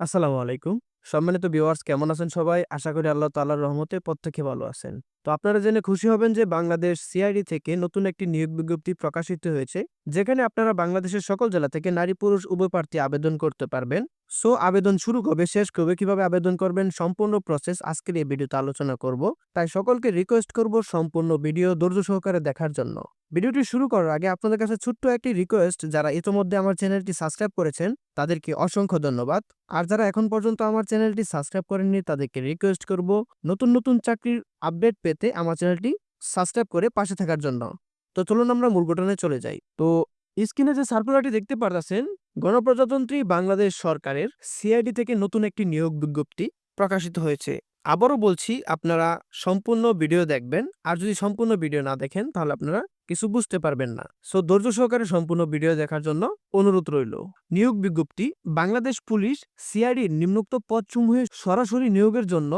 আসসালামু আলাইকুম। সম্মানিত ভিউয়ার্স কেমন আছেন সবাই? আশা করি আল্লাহ তাল্লাহর রহমতে প্রত্যেকে ভালো আছেন। তো আপনারা জেনে খুশি হবেন যে বাংলাদেশ সিআইডি থেকে নতুন একটি নিয়োগ বিজ্ঞপ্তি প্রকাশিত হয়েছে। যেখানে আপনারা বাংলাদেশের সকল জেলা থেকে নারী পুরুষ উভয় প্রার্থী আবেদন করতে পারবেন। সো আবেদন শুরু কবে, শেষ কবে, কীভাবে আবেদন করবেন সম্পূর্ণ প্রসেস আজকের এই ভিডিওতে আলোচনা করব। তাই সকলকে রিকোয়েস্ট করব সম্পূর্ণ ভিডিও ধৈর্য সহকারে দেখার জন্য। ভিডিওটি শুরু করার আগে আপনাদের কাছে ছোট্ট একটি রিকোয়েস্ট যারা ইতোমধ্যে আমার চ্যানেলটি সাবস্ক্রাইব করেছেন তাদেরকে অসংখ্য ধন্যবাদ। আর যারা এখন পর্যন্ত আমার চ্যানেলটি সাবস্ক্রাইব করেননি তাদেরকে রিকোয়েস্ট করব নতুন, নতুন চাকরির আপডেট পেতে আমার চ্যানেলটি সাবস্ক্রাইব করে পাশে থাকার জন্য। তো চলুন আমরা মূল ঘটনায় চলে যাই। তো স্ক্রিনে যে সার্কুলারটি দেখতে পারতেছেন, গণপ্রজাতন্ত্রী বাংলাদেশ সরকারের সিআইডি থেকে নতুন একটি নিয়োগ বিজ্ঞপ্তি প্রকাশিত হয়েছে। আবারও বলছি, আপনারা সম্পূর্ণ ভিডিও দেখবেন। আর যদি সম্পূর্ণ ভিডিও না দেখেন, তাহলে আপনারা কিছু বুঝতে পারবেন না। সো ধৈর্য সহকারে সম্পূর্ণ ভিডিও দেখার জন্য অনুরোধ রইল। নিয়োগ বিজ্ঞপ্তি, বাংলাদেশ পুলিশ সিআইডির নিম্নোক্ত পদসমূহে সরাসরি নিয়োগের জন্য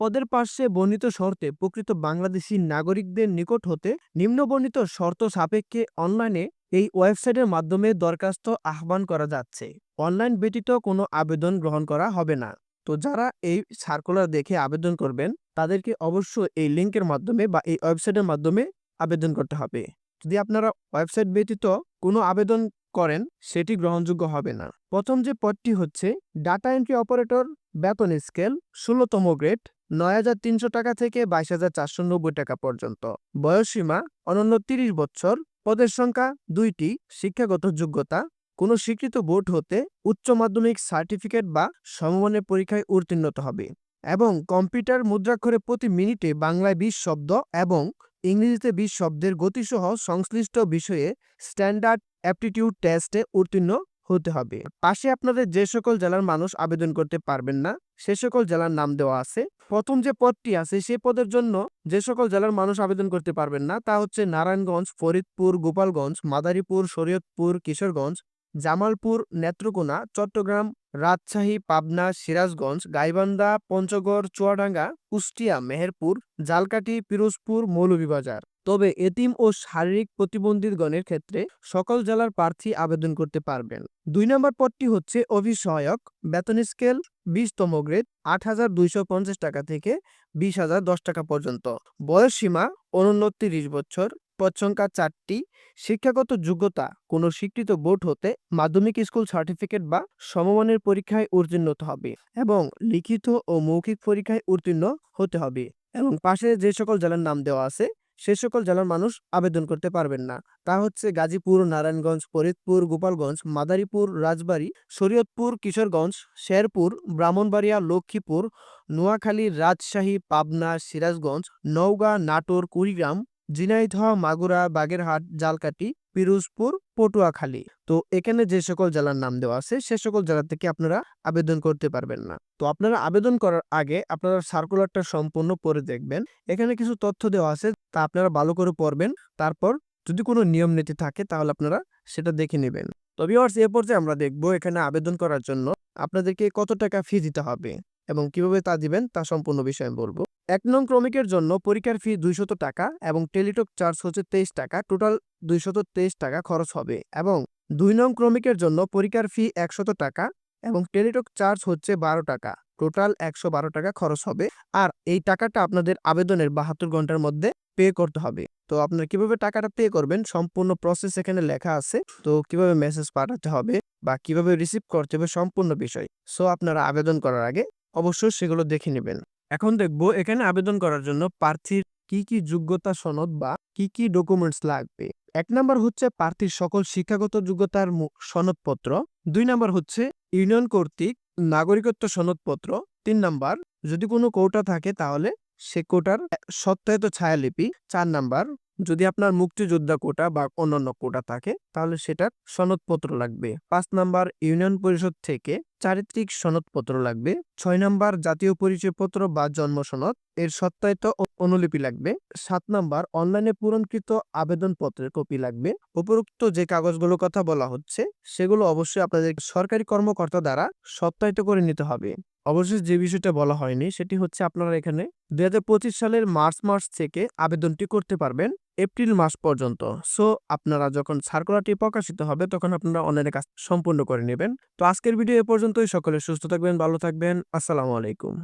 পদের পার্শ্বে বর্ণিত শর্তে প্রকৃত বাংলাদেশি নাগরিকদের নিকট হতে নিম্নবর্ণিত শর্ত সাপেক্ষে অনলাইনে এই ওয়েবসাইটের মাধ্যমে দরখাস্ত আহ্বান করা যাচ্ছে। অনলাইন ব্যতীত কোনো আবেদন গ্রহণ করা হবে না। তো যারা এই সার্কুলার দেখে আবেদন করবেন, তাদেরকে অবশ্যই এই লিঙ্কের মাধ্যমে বা এই ওয়েবসাইটের মাধ্যমে আবেদন করতে হবে। যদি আপনারা ওয়েবসাইট ব্যতীত কোনো আবেদন করেন, সেটি গ্রহণযোগ্য হবে না। প্রথম যে পদটি হচ্ছে, ডাটা এন্ট্রি অপারেটর বেতন স্কেল ষোলোতম গ্রেড নয় হাজার তিনশো টাকা থেকে বাইশ হাজার চারশো নব্বই টাকা পর্যন্ত। বয়সসীমা অনন্য তিরিশ বছর পদের সংখ্যা দুইটি। শিক্ষাগত যোগ্যতা। কোনো স্বীকৃত বোর্ড হতে উচ্চ মাধ্যমিক সার্টিফিকেট বা সমমানের পরীক্ষায় উত্তীর্ণ হবে এবং কম্পিউটার মুদ্রাক্ষরে প্রতি মিনিটে বাংলায় বিশ শব্দ এবং ইংরেজিতে বিশ শব্দের গতিসহ সংশ্লিষ্ট বিষয়ে স্ট্যান্ডার্ড অ্যাপটিটিউড টেস্টে উত্তীর্ণ হতে হবে। পাশে আপনাদের যে সকল জেলার মানুষ আবেদন করতে পারবেন না, সে সকল জেলার নাম দেওয়া আছে। প্রথম যে পদটি আছে, সে পদের জন্য যে সকল জেলার মানুষ আবেদন করতে পারবেন না, তা হচ্ছে নারায়ণগঞ্জ, ফরিদপুর, গোপালগঞ্জ, মাদারীপুর, শরীয়তপুর, কিশোরগঞ্জ, জামালপুর, নেত্রকোনা, চট্টগ্রাম, রাজশাহী, পাবনা, সিরাজগঞ্জ, গাইবান্ধা, পঞ্চগড়, চুয়াডাঙ্গা, কুষ্টিয়া, মেহেরপুর, জালকাঠি, পিরোজপুর, মৌলভীবাজার। তবে এতিম ও শারীরিক প্রতিবন্ধীগণের ক্ষেত্রে সকল জেলার প্রার্থী আবেদন করতে পারবেন। দুই নম্বর পদটি হচ্ছে অভিসহায়ক, বেতন স্কেল বিশতম গ্রেড, আট হাজার দুইশো পঞ্চাশ টাকা থেকে বিশ হাজার দশ টাকা পর্যন্ত। বয়স সীমা অনন্য তিরিশ বছর, পদ সংখ্যা চারটি। শিক্ষাগত যোগ্যতা, কোনো স্বীকৃত বোর্ড হতে মাধ্যমিক স্কুল সার্টিফিকেট বা সমমানের পরীক্ষায় উত্তীর্ণ হবে এবং লিখিত ও মৌখিক পরীক্ষায় উত্তীর্ণ হতে হবে এবং পাশে যে সকল জেলার নাম দেওয়া আছে সে সকল জেলার মানুষ আবেদন করতে পারবেন না। তা হচ্ছে গাজীপুর, নারায়ণগঞ্জ, ফরিদপুর, গোপালগঞ্জ, মাদারীপুর, রাজবাড়ী, শরীয়তপুর, কিশোরগঞ্জ, শেরপুর, ব্রাহ্মণবাড়িয়া লক্ষ্মীপুর নোয়াখালী, রাজশাহী, পাবনা, সিরাজগঞ্জ, নওগাঁ, নাটোর, কুড়িগ্রাম ঝিনাইদহ, মাগুরা, বাগেরহাট জালকাটি পিরোজপুর, পটুয়াখালী। তো এখানে যে সকল জেলার নাম দেওয়া আছে, সে সকল জেলা থেকে আপনারা আবেদন করতে পারবেন না। তো আপনারা আবেদন করার আগে আপনারা সার্কুলারটা সম্পূর্ণ পড়ে দেখবেন। এখানে কিছু তথ্য দেওয়া আছে, তা আপনারা ভালো করে পড়বেন। তারপর যদি কোনো নিয়ম নীতি থাকে, তাহলে আপনারা সেটা দেখে নেবেন। তো ভিউয়ার্স, এ পর্যায়ে আমরা দেখব এখানে আবেদন করার জন্য আপনাদেরকে কত টাকা ফি দিতে হবে এবং কীভাবে তা দিবেন, তা সম্পূর্ণ বিষয়ে বলব। এক নং ক্রমিকের জন্য পরীক্ষার ফি দুইশত টাকা এবং টেলিটক চার্জ হচ্ছে তেইশ টাকা, টোটাল দুইশত তেইশ টাকা খরচ হবে। এবং দুই নং ক্রমিকের জন্য পরীক্ষার ফি একশত টাকা এবং টেলিটক চার্জ হচ্ছে বারো টাকা, টোটাল একশো বারো টাকা খরচ হবে। আর এই টাকাটা আপনাদের আবেদনের বাহাত্তর ঘণ্টার মধ্যে পে করতে হবে। তো আপনারা কীভাবে টাকাটা পে করবেন সম্পূর্ণ প্রসেস এখানে লেখা আছে। তো কীভাবে মেসেজ পাঠাতে হবে বা কীভাবে রিসিভ করতে হবে সম্পূর্ণ বিষয়। সো আপনারা আবেদন করার আগে অবশ্যই সেগুলো দেখে নেবেন। এখন দেখব এখানে আবেদন করার জন্য প্রার্থীর কি কি যোগ্যতা সনদ বা কি কি ডকুমেন্টস লাগবে। এক নাম্বার হচ্ছে প্রার্থীর সকল শিক্ষাগত যোগ্যতার সনদপত্র। দুই নাম্বার হচ্ছে ইউনিয়ন কর্তৃক নাগরিকত্ব সনদপত্র। তিন নাম্বার যদি কোনো কোটা থাকে তাহলে সে কোটার সত্যায়িত ছায়ালিপি চার নাম্বার। যদি আপনার মুক্তিযোদ্ধা কোটা বা অন্যান্য কোটা থাকে, তাহলে সেটার সনদপত্র লাগবে। পাঁচ নাম্বার, ইউনিয়ন পরিষদ থেকে চারিত্রিক সনদপত্র লাগবে। ছয় নাম্বার, জাতীয় পরিচয়পত্র বা জন্ম সনদ, এর সত্যায়িত অনুলিপি লাগবে। সাত নাম্বার, অনলাইনে পূরণকৃত আবেদনপত্রের কপি লাগবে। উপরোক্ত যে কাগজগুলোর কথা বলা হচ্ছে, সেগুলো অবশ্যই আপনাদের সরকারি কর্মকর্তা দ্বারা সত্যায়িত করে নিতে হবে। অবশ্যই যে বিষয়টা বলা হয়নি সেটি হচ্ছে আপনারা এখানে ২০২৫ সালের মার্চ মাস থেকে আবেদনটি করতে পারবেন এপ্রিল মাস পর্যন্ত। সো আপনারা যখন সার্কুলারটি প্রকাশিত হবে তখন আপনারা অনলাইনে কাজ সম্পূর্ণ করে নেবেন। তো আজকের ভিডিও এ পর্যন্তই। সকলে সুস্থ থাকবেন, ভালো থাকবেন। আসসালামু আলাইকুম।